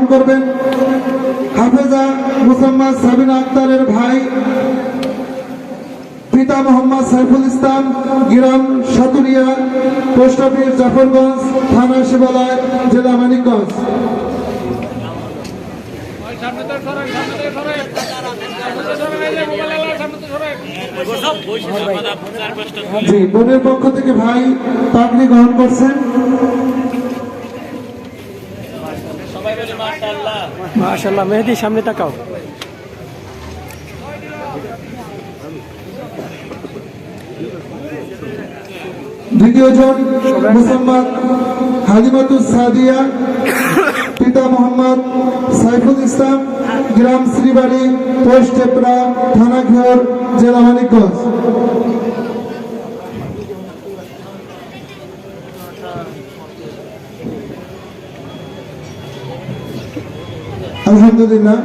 গ্রহণ করবেন। হাফেজা মুসাম্মদ সাবিনা আক্তারের ভাই, পিতা মোহাম্মদ সাইফুল ইসলাম, গ্রাম সাতুরিয়া, পোস্ট অফিস জাফরগঞ্জ, থানা শিবালয়, জেলা মানিকগঞ্জ। জি, বোনের পক্ষ থেকে ভাই পাগড়ি গ্রহণ করছেন। মাশাল্লাহ মেহেদি সামনে তাকাও। দ্বিতীয় জন মুসাম্মদ হালিমাতুস সাদিয়া, পিতা মোহাম্মদ সাইফুল ইসলাম, গ্রাম শ্রীবাড়ি পোস্ট টেপরা থানা ঘর, জেলা মানিকগঞ্জ। আলহামদুলিল্লাহ